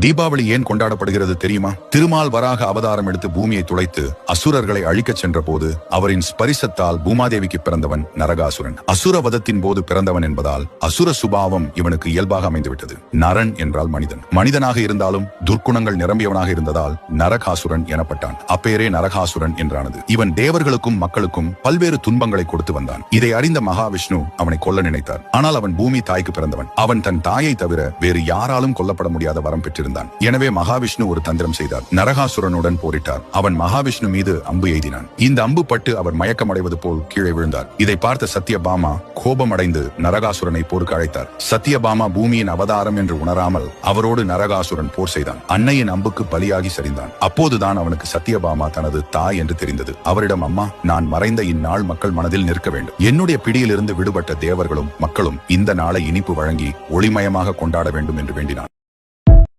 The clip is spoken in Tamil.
தீபாவளி ஏன் கொண்டாடப்படுகிறது தெரியுமா? திருமால் வராக அவதாரம் எடுத்து பூமியை துளைத்து அசுரர்களை அழிக்கச் சென்ற போது அவரின் ஸ்பரிசத்தால் பூமாதேவிக்கு பிறந்தவன் நரகாசுரன். அசுர வதத்தின் போது பிறந்தவன் என்பதால் அசுர சுபாவம் இவனுக்கு இயல்பாக அமைந்துவிட்டது. நரன் என்றால் மனிதன். மனிதனாக இருந்தாலும் துர்க்குணங்கள் நிரம்பியவனாக இருந்ததால் நரகாசுரன் எனப்பட்டான். அப்பேரே நரகாசுரன் என்றானது. இவன் தேவர்களுக்கும் மக்களுக்கும் பல்வேறு துன்பங்களை கொடுத்து வந்தான். இதை அறிந்த மகாவிஷ்ணு அவனை கொல்ல நினைத்தார். ஆனால் அவன் பூமி தாய்க்கு பிறந்தவன். அவன் தன் தாயை தவிர வேறு யாராலும் கொல்லப்பட முடியாத வரம் பெற்றிருந்தான். எனவே மகாவிஷ்ணு ஒரு தந்திரம் செய்தார். நரகாசுரனுடன் போரிட்டார். அவன் மகாவிஷ்ணு மீது அம்பு எய்தினான். இந்த அம்பு பட்டு அவர் மயக்கமடைவது போல் கீழே விழுந்தார். இதை பார்த்த சத்யபாமா கோபமடைந்து நரகாசுரனை போருக்கு அழைத்தார். சத்யபாமா பூமியின் அவதாரம் என்று உணராமல் அவரோடு நரகாசுரன் போர் செய்தான். அன்னையின் அம்புக்கு பலியாகி சரிந்தான். அப்போதுதான் அவனுக்கு சத்யபாமா தனது தாய் என்று தெரிந்தது. அவரிடம் அம்மா நான் மறைந்த இந்நாள் மக்கள் மனதில் நிற்க வேண்டும். என்னுடைய பிடியிலிருந்து விடுபட்ட தேவர்களும் மக்களும் இந்த நாளை இனிப்பு வழங்கி ஒளிமயமாக கொண்டாட வேண்டும் என்று வேண்டினான்.